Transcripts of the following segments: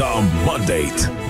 The Mandate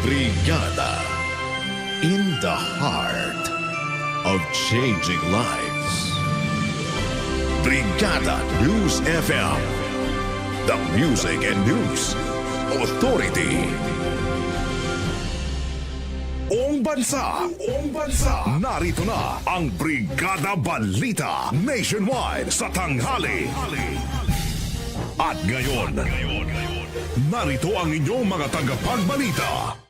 Brigada in the heart of changing lives. Brigada News FM, the music and news authority. Buong bansa, buong bansa, narito na ang Brigada Balita Nationwide sa tanghali. At ngayon, narito ang inyong mga tagapagbalita.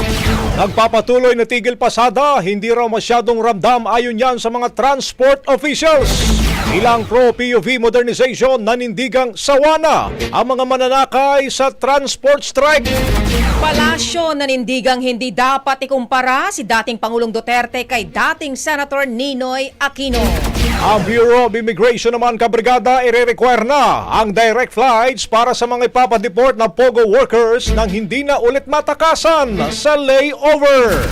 Nagpapatuloy na tigil pasada, hindi raw masyadong ramdam ayon yan sa mga transport officials. Ilang pro-PUV modernization nanindigang sawana ang mga mananakay sa transport strike. Palasyo nanindigang hindi dapat ikumpara si dating Pangulong Duterte kay dating Senator Ninoy Aquino. Ang Bureau of Immigration naman kabrigada ire-require na ang direct flights para sa mga ipapadeport na POGO workers nang hindi na ulit matakasan sa layover.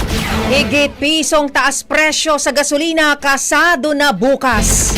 Higit pisong taas presyo sa gasolina kasado na bukas.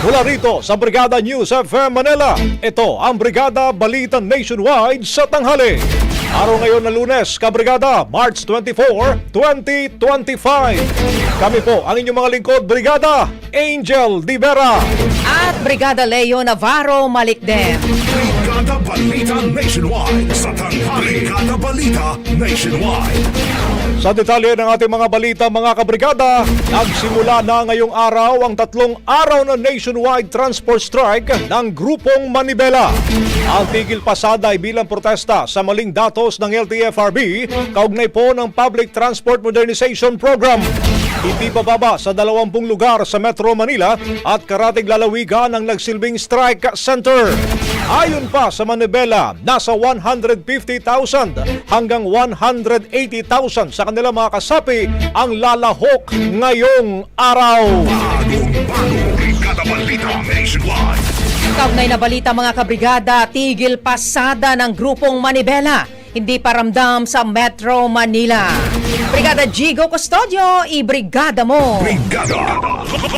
Mula rito sa Brigada News FM Manila, ito ang Brigada Balita Nationwide sa tanghali. Araw ngayon na lunes, Kabrigada, March 24, 2025. Kami po ang inyong mga lingkod, Brigada Angel Di Vera. At Brigada Leo Navarro Malikden. Brigada Brigada Balita Nationwide sa tanghali. Brigada Balita Nationwide. Sa detalye ng ating mga balita mga kabrigada, nagsimula na ngayong araw ang tatlong araw na nationwide transport strike ng grupong Manibela. Ang tigil pasada ay bilang protesta sa maling datos ng LTFRB kaugnay po ng Public Transport Modernization Program. Hindi bababa sa 20 lugar sa Metro Manila at karating lalawigan ang nagsilbing strike center. Ayon pa sa Manibela, nasa 150,000 hanggang 180,000 sa kanilang mga kasapi ang lalahok ngayong araw. Kaugnay na balita mga kabrigada, tigil pasada ng grupong Manibela. Hindi paramdam sa Metro Manila. Brigada Gigo Custodio, i-brigada mo! Brigada.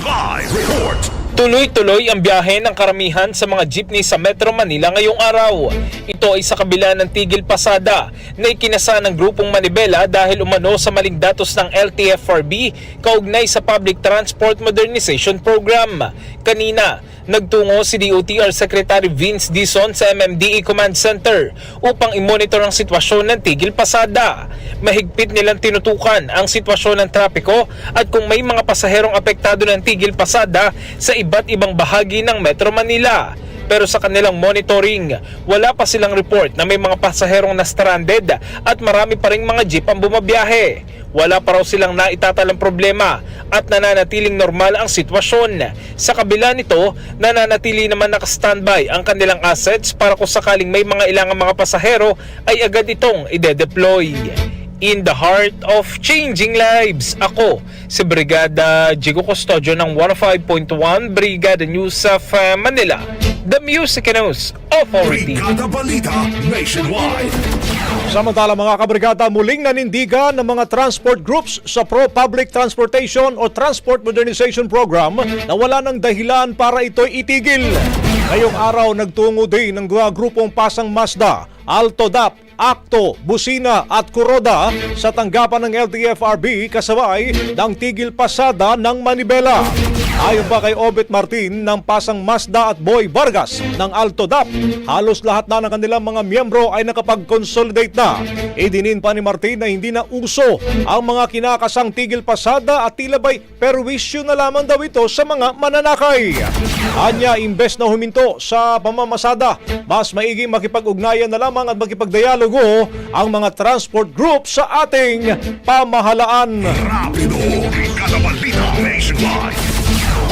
Live report. Tuloy-tuloy ang biyahe ng karamihan sa mga jeepney sa Metro Manila ngayong araw. Ito ay sa kabila ng tigil pasada na ikinasa ng grupong Manibela dahil umano sa maling datos ng LTFRB kaugnay sa Public Transport Modernization Program. Kanina, nagtungo si DOTR Secretary Vince Dizon sa MMDA E Command Center upang i-monitor ang sitwasyon ng tigil pasada. Mahigpit nilang tinutukan ang sitwasyon ng trapiko at kung may mga pasaherong apektado ng tigil pasada sa iba't ibang bahagi ng Metro Manila. Pero sa kanilang monitoring, wala pa silang report na may mga pasaherong na stranded at marami pa ring mga jeep ang bumabiyahe. Wala pa raw silang naitatalang problema at nananatiling normal ang sitwasyon. Sa kabila nito, nananatili naman naka-standby ang kanilang assets para kung sakaling may mga ilangang mga pasahero ay agad itong ide-deploy. In the heart of changing lives, ako si Brigada Jigo Custodio ng 105.1 Brigada News of Manila, the Music News Authority. Brigada Balita Nationwide. Samantala mga kabrigada, muling nanindigan ng mga transport groups sa Pro-Public Transportation o Transport Modernization Program na wala ng dahilan para ito'y itigil. Ngayong araw nagtungo din ng mga grupong Pasang Mazda, Altodap, Akto, Busina at Kuroda sa tanggapan ng LTFRB kasabay ng tigil pasada ng Manibela. Ayon pa kay Obet Martin ng Pasang Mazda at Boy Vargas ng Altodap, halos lahat na ng kanilang mga miyembro ay nakapag-consolidate na. Idinin pa ni Martin na hindi na uso ang mga kinakasang tigil pasada at tila ba'y perwisyo na lamang daw ito sa mga mananakay. Anya, imbes na huminto sa pamamasada, mas maiging makipag-ugnayan na lamang at makipagdialogo ang mga transport group sa ating pamahalaan. Rapido. Brigada Balita Nationwide.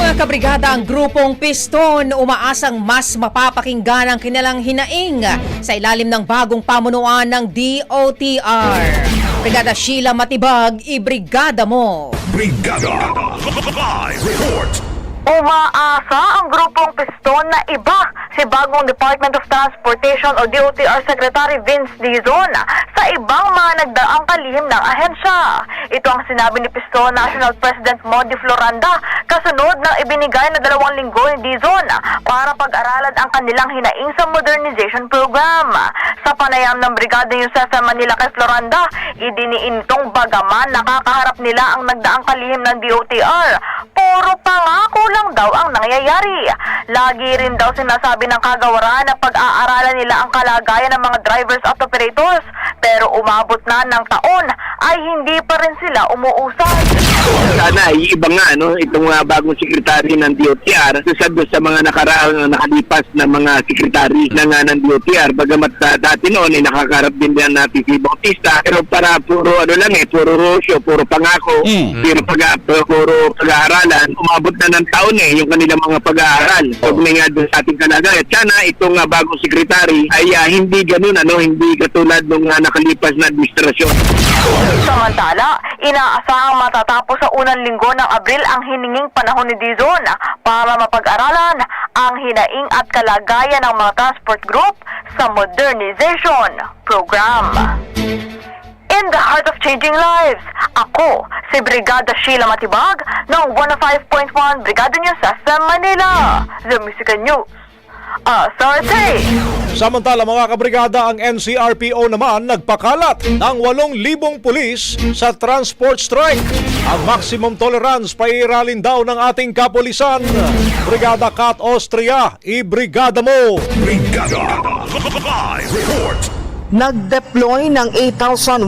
Mga kabrigada, ang grupong Piston umaasang mas mapapakinggan ang kanilang hinaing sa ilalim ng bagong pamunuan ng DOTR. Brigada Sheila Matibag, i-brigada mo! Brigada. Live report. Umaasa ang grupong piston na iba si bagong Department of Transportation o DOTR Secretary Vince Dizon sa ibang mga nagdaang kalihim ng ahensya. Ito ang sinabi ni Piston National President Modi Floranda kasunod ng ibinigay na dalawang linggo ni Dizon para pag-aralan ang kanilang hinaing sa modernization program. Sa panayam ng Brigada Yusef sa Manila kay Floranda, idiniin itong bagaman nakakaharap nila ang nagdaang kalihim ng DOTR. Puro pangako lang daw ang nangyayari. Lagi rin daw sinasabi ng kagawaran na pag-aaralan nila ang kalagayan ng mga drivers at operators. Pero umabot na ng taon ay hindi pa rin sila umuusad. sana ay iba nga no itong uh, bagong sekretary ng DOTR sasabi sa mga nakaraang nakalipas na mga sekretary ng uh, ng DOTR bagamat uh, dati noon ay nakakarap din yan natin si Bautista pero para puro ano lang eh puro rosyo puro pangako pero pag puro pag-aaralan umabot na ng taon eh yung kanilang mga pag-aaral. So nga doon sa ating kalagayan. Sana itong uh, bagong sekretary ay uh, hindi ganun ano hindi katulad ng uh, nakalipas na administrasyon. Samantala, inaasahang matatapos sa unang linggo ng Abril ang hininging panahon ni Dizon para mapag-aralan ang hinaing at kalagayan ng mga transport group sa modernization program. In the heart of changing lives, ako si Brigada Sheila Matibag ng 105.1 Brigada News sa Manila, The Musical News Asarte. Samantala mga kabrigada, ang NCRPO naman nagpakalat ng 8,000 pulis sa transport strike. Ang maximum tolerance pairalin daw ng ating kapulisan. Brigada Kat Austria, i-brigada mo! Brigada Live Report. Nag-deploy ng 8,152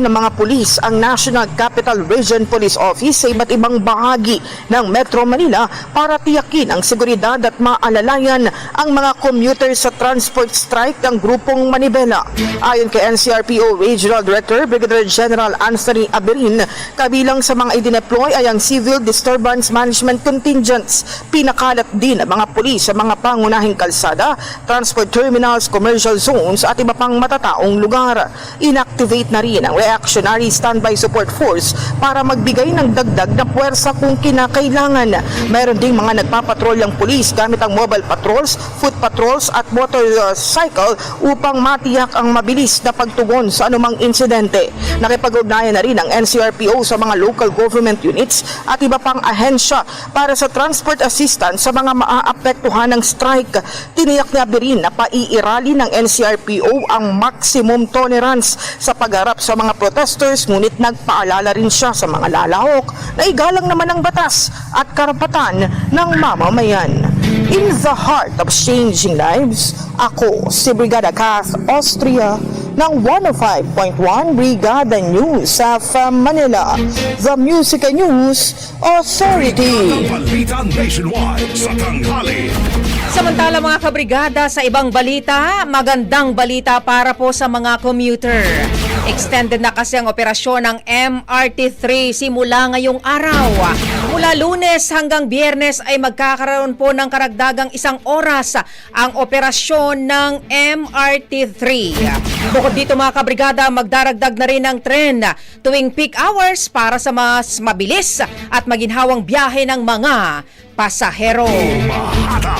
na mga pulis ang National Capital Region Police Office sa iba't ibang bahagi ng Metro Manila para tiyakin ang seguridad at maalalayan ang mga commuter sa transport strike ng grupong Manibela. Ayon kay NCRPO Regional Director Brigadier General Anthony Aberin, kabilang sa mga idineploy ay ang Civil Disturbance Management Contingents. Pinakalat din ang mga pulis sa mga pangunahing kalsada, transport terminals, commercial zones at iba pang matataong lugar. Inactivate na rin ang Reactionary Standby Support Force para magbigay ng dagdag na puwersa kung kinakailangan. Meron ding mga nagpapatrolyang pulis gamit ang mobile patrols, foot patrols at motorcycle upang matiyak ang mabilis na pagtugon sa anumang insidente. Nakipag-ugnayan na rin ang NCRPO sa mga local government units at iba pang ahensya para sa transport assistance sa mga maaapektuhan ng strike. Tiniyak ni Abirin na paiirali ng NCRPO ang maximum tolerance sa pagharap sa mga protesters ngunit nagpaalala rin siya sa mga lalahok na igalang naman ang batas at karapatan ng mamamayan. In the heart of changing lives, ako si Brigada Kath Austria ng 105.1 Brigada News sa Manila, the Music and News Authority. Balita nationwide sa tanghali. Samantala mga kabrigada sa ibang balita, magandang balita para po sa mga commuter. Extended na kasi ang operasyon ng MRT3 simula ngayong araw. Mula lunes hanggang biyernes ay magkakaroon po ng karagdagang isang oras ang operasyon ng MRT3. Bukod dito mga kabrigada, magdaragdag na rin ng tren tuwing peak hours para sa mas mabilis at maginhawang biyahe ng mga pasahero. Mahataw.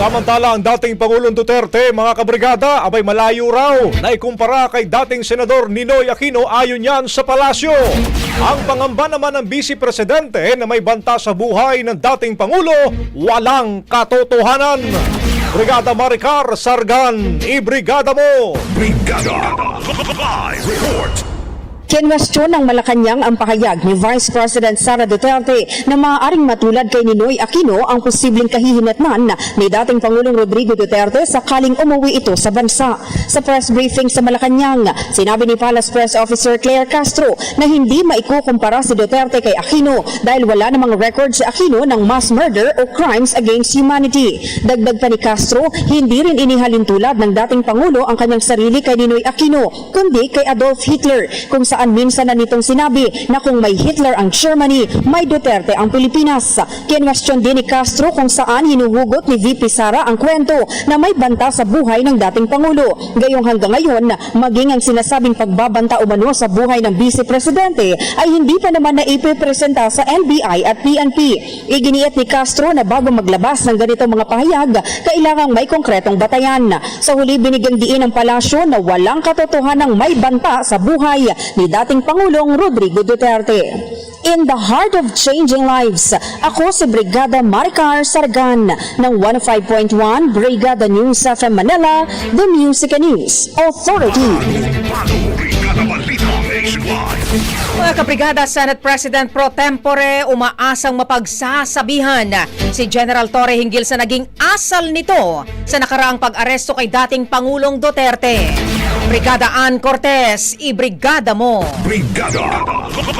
Samantala ang dating Pangulong Duterte, mga kabrigada, abay malayo raw na ikumpara kay dating Senador Ninoy Aquino ayon yan sa palasyo. Ang pangamba naman ng Vice Presidente na may banta sa buhay ng dating Pangulo, walang katotohanan. Brigada Maricar Sargan, i-brigada mo! Brigada Live Report. Kinwestiyon ng Malacanang ang pahayag ni Vice President Sara Duterte na maaaring matulad kay Ninoy Aquino ang posibleng kahihinatnan ni dating Pangulong Rodrigo Duterte sakaling umuwi ito sa bansa. Sa press briefing sa Malacanang, sinabi ni Palace Press Officer Claire Castro na hindi maikukumpara si Duterte kay Aquino dahil wala namang record si Aquino ng mass murder o crimes against humanity. Dagdag pa ni Castro, hindi rin inihalin tulad ng dating Pangulo ang kanyang sarili kay Ninoy Aquino, kundi kay Adolf Hitler, kung saan minsan na nitong sinabi na kung may Hitler ang Germany, may Duterte ang Pilipinas. Kinwestiyon din ni Castro kung saan hinuhugot ni VP Sara ang kwento na may banta sa buhay ng dating Pangulo. Gayong hanggang ngayon, maging ang sinasabing pagbabanta umano sa buhay ng Vice Presidente ay hindi pa naman na ipipresenta sa NBI at PNP. Iginiit ni Castro na bago maglabas ng ganitong mga pahayag, kailangang may konkretong batayan. Sa huli binigyang diin ng palasyo na walang katotohanang may banta sa buhay ni dating Pangulong Rodrigo Duterte. In the heart of changing lives, ako si Brigada Maricar Sargan ng 105.1 Brigada News sa Manila, The Music and News Authority. Nationwide. Mga kabrigada, Senate President Pro Tempore umaasang mapagsasabihan si General Torre hinggil sa naging asal nito sa nakaraang pag-aresto kay dating Pangulong Duterte. Brigada Ann Cortez, i-brigada mo. Brigada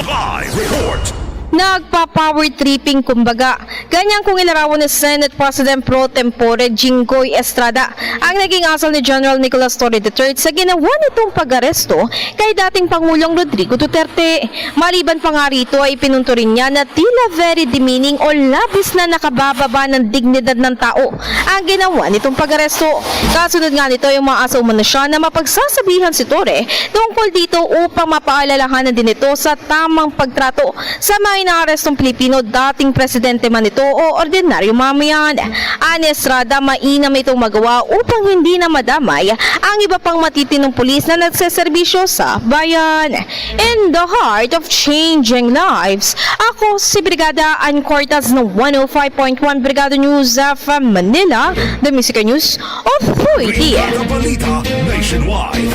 Live Report. Nagpa-power tripping kumbaga. Ganyan kung ilarawan ni Senate President Pro Tempore Jinggoy Estrada ang naging asal ni General Nicolas Torre III sa ginawa nitong pag-aresto kay dating Pangulong Rodrigo Duterte. Maliban pa nga rito ay pinunto rin niya na tila very demeaning o labis na nakabababa ng dignidad ng tao ang ginawa nitong pag-aresto. Kasunod nga nito yung mga asa umano siya na mapagsasabihan si Torre tungkol dito upang mapaalalahanan din ito sa tamang pagtrato sa mga mga inaarestong Pilipino, dating presidente man ito o ordinaryo mamayan. Ani Estrada, mainam itong magawa upang hindi na madamay ang iba pang matitinong pulis na nagseserbisyo sa bayan. In the heart of changing lives, ako si Brigada Ann Cortez ng 105.1 Brigada News FM Manila, the Music News Authority. Brigada Balita Nationwide.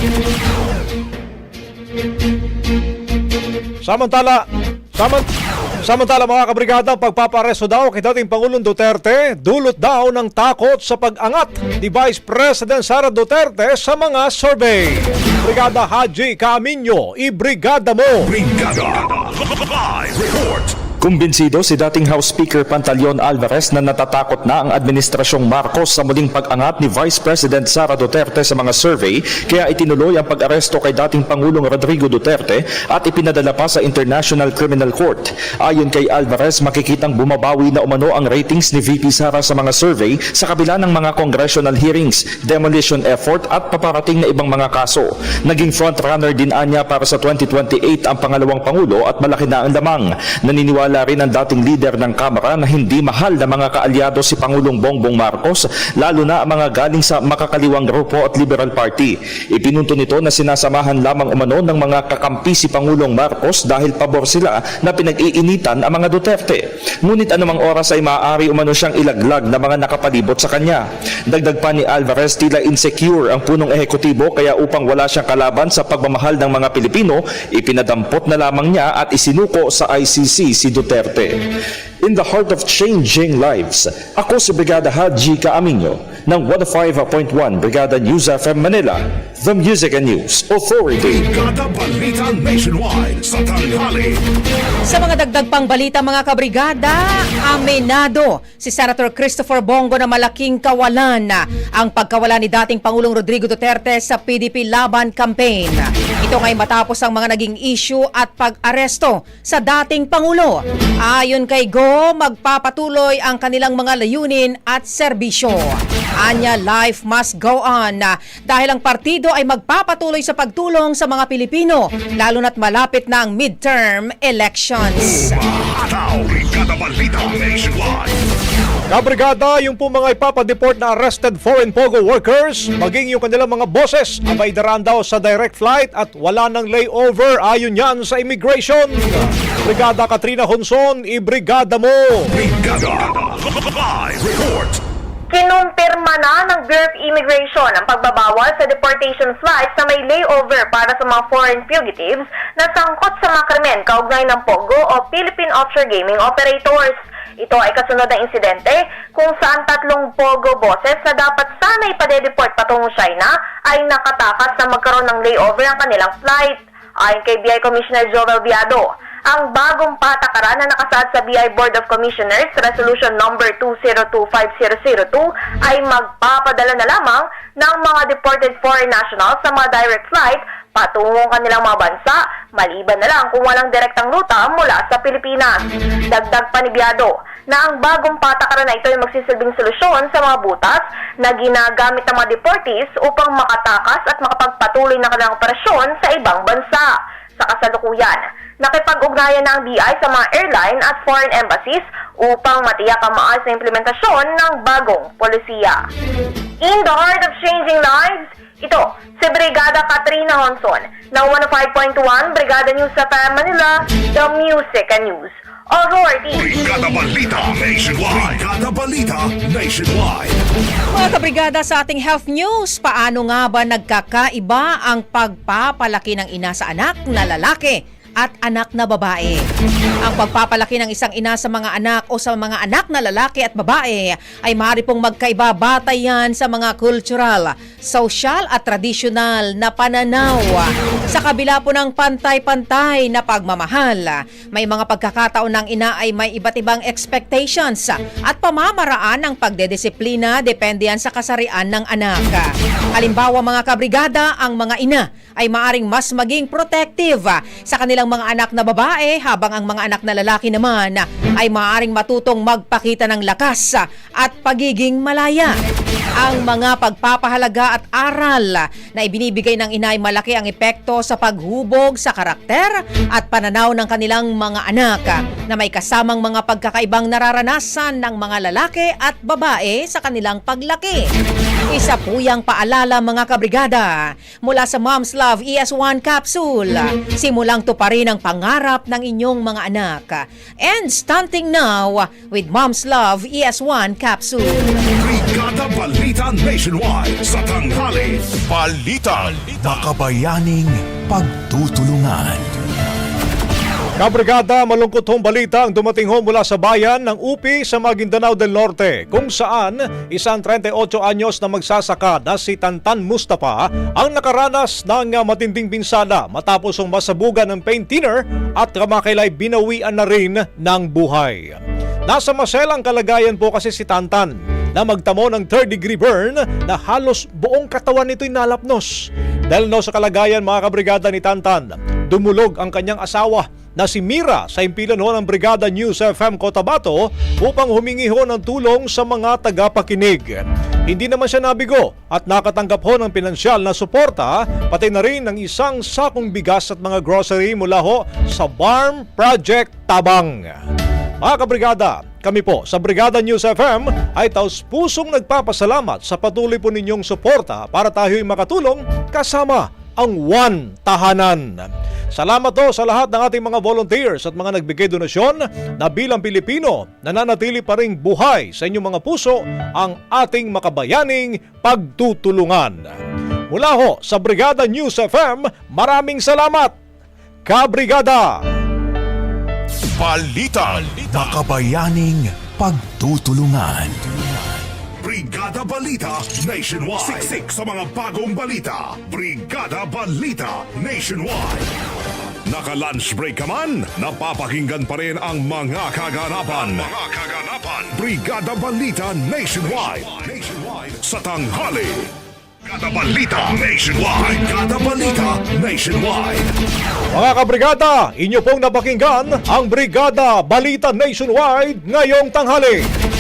Samantala, samant, samantala mga kabrigada, ang pagpaparesto daw kay dating Pangulong Duterte, dulot daw ng takot sa pag-angat ni Vice President Sara Duterte sa mga survey. Brigada Haji Camino, ibrigada mo! Brigada Live Report. Kumbinsido si dating House Speaker Pantaleon Alvarez na natatakot na ang administrasyong Marcos sa muling pag-angat ni Vice President Sara Duterte sa mga survey kaya itinuloy ang pag-aresto kay dating Pangulong Rodrigo Duterte at ipinadala pa sa International Criminal Court. Ayon kay Alvarez, makikitang bumabawi na umano ang ratings ni VP Sara sa mga survey sa kabila ng mga congressional hearings, demolition effort at paparating na ibang mga kaso. Naging frontrunner din anya para sa 2028 ang pangalawang Pangulo at malaki na ang lamang. Naniniwala rin ang dating leader ng Kamara na hindi mahal na mga kaalyado si Pangulong Bongbong Marcos, lalo na ang mga galing sa makakaliwang grupo at Liberal Party. Ipinunto nito na sinasamahan lamang umano ng mga kakampi si Pangulong Marcos dahil pabor sila na pinag-iinitan ang mga Duterte. Ngunit anumang oras ay maaari umano siyang ilaglag na mga nakapalibot sa kanya. Dagdag pa ni Alvarez tila insecure ang punong ehekutibo kaya upang wala siyang kalaban sa pagmamahal ng mga Pilipino, ipinadampot na lamang niya at isinuko sa ICC si Duterte. Duterte. In the heart of changing lives, ako si Brigada Haji Kaaminyo ng 105.1 Brigada News FM Manila, the Music and News Authority. Brigada Balita Nationwide sa tanghali. Sa mga dagdag pang balita mga kabrigada, aminado si Senator Christopher Bongo na malaking kawalan na ang pagkawala ni dating Pangulong Rodrigo Duterte sa PDP Laban Campaign. Ito ngay matapos ang mga naging issue at pag-aresto sa dating Pangulo. Ayon kay Go, magpapatuloy ang kanilang mga layunin at serbisyo. Anya, life must go on dahil ang partido ay magpapatuloy sa pagtulong sa mga Pilipino, lalo na't malapit na ang midterm elections. Kabrigada, yung po mga ipapadeport na arrested foreign pogo workers, maging yung kanilang mga bosses, abay daraan daw sa direct flight at wala ng layover ayon yan sa immigration. Brigada Katrina Honson, ibrigada mo! Brigada Live Report. Kinumpirma na ng Bureau of Immigration ang pagbabawal sa deportation flights na may layover para sa mga foreign fugitives na sangkot sa mga krimen kaugnay ng POGO o Philippine Offshore Gaming Operators. Ito ay kasunod ng insidente kung saan tatlong POGO bosses na dapat sana ipadedeport patungong China ay nakatakas na magkaroon ng layover ang kanilang flight. Ayon kay BI Commissioner Joel Viado, ang bagong patakaran na nakasaad sa BI Board of Commissioners Resolution Number 2025002 ay magpapadala na lamang ng mga deported foreign nationals sa mga direct flight patungong kanilang mga bansa, maliban na lang kung walang direktang ruta mula sa Pilipinas. Dagdag panibiyado na ang bagong patakaran na ito ay magsisilbing solusyon sa mga butas na ginagamit ng mga deportees upang makatakas at makapagpatuloy ng kanilang operasyon sa ibang bansa. Sa kasalukuyan, nakipag-ugnayan na ang BI sa mga airline at foreign embassies upang matiyak ang maayos na implementasyon ng bagong polisiya. In the heart of changing lives, ito, si Brigada Katrina Honson ng 105.1 Brigada News sa Manila, The Music and News Authority. Brigada Balita Nationwide. Brigada Balita Nationwide. Mga kabrigada sa ating health news, paano nga ba nagkakaiba ang pagpapalaki ng ina sa anak na lalaki at anak na babae? Ang pagpapalaki ng isang ina sa mga anak o sa mga anak na lalaki at babae ay maaari pong magkaiba batay yan sa mga cultural, social at traditional na pananaw. Sa kabila po ng pantay-pantay na pagmamahal, may mga pagkakataon ng ina ay may iba't ibang expectations at pamamaraan ng pagdedisiplina depende yan sa kasarian ng anak. Halimbawa mga kabrigada, ang mga ina ay maaring mas maging protective sa kanilang kanilang mga anak na babae habang ang mga anak na lalaki naman ay maaaring matutong magpakita ng lakas at pagiging malaya. Ang mga pagpapahalaga at aral na ibinibigay ng ina ay malaki ang epekto sa paghubog sa karakter at pananaw ng kanilang mga anak na may kasamang mga pagkakaibang nararanasan ng mga lalaki at babae sa kanilang paglaki. Isa po yung paalala mga kabrigada mula sa Mom's Love ES1 Capsule. Simulang tuparin ang pangarap ng inyong mga anak. And stunting now with Mom's Love ES1 Capsule. Brigada Balita Nationwide sa tanghali. Balita. Makabayaning pagtutulungan. Kabrigada, malungkot hong balita ang dumating ho mula sa bayan ng Upi sa Maguindanao del Norte kung saan isang 38 anyos na magsasaka na si Tantan Mustafa ang nakaranas ng matinding binsala matapos ang masabugan ng paint thinner at kamakilay binawian na rin ng buhay. Nasa maselang kalagayan po kasi si Tantan na magtamo ng third degree burn na halos buong katawan nito'y nalapnos. Dahil no sa kalagayan mga kabrigada ni Tantan, dumulog ang kanyang asawa na si Mira sa impilan ho ng Brigada News FM Cotabato upang humingi ho ng tulong sa mga tagapakinig. Hindi naman siya nabigo at nakatanggap ho ng pinansyal na suporta pati na rin ng isang sakong bigas at mga grocery mula ho sa Barm Project Tabang. Mga kabrigada, kami po sa Brigada News FM ay taos pusong nagpapasalamat sa patuloy po ninyong suporta para tayo'y makatulong kasama ang One Tahanan. Salamat po sa lahat ng ating mga volunteers at mga nagbigay donasyon na bilang Pilipino nananatili pa ring buhay sa inyong mga puso ang ating makabayaning pagtutulungan. Mula ho sa Brigada News FM, maraming salamat! Kabrigada! Balita. Makabayaning pagtutulungan. Brigada Balita Nationwide. Siksik sa mga bagong balita. Brigada Balita Nationwide. Naka-lunch break ka man, napapakinggan pa rin ang mga kaganapan. mga kaganapan. Brigada Balita Nationwide. Nationwide. Sa tanghali. Brigada Balita Nationwide. Brigada Balita Nationwide. Mga kabrigada, inyo pong napakinggan ang Brigada Balita Nationwide ngayong tanghali.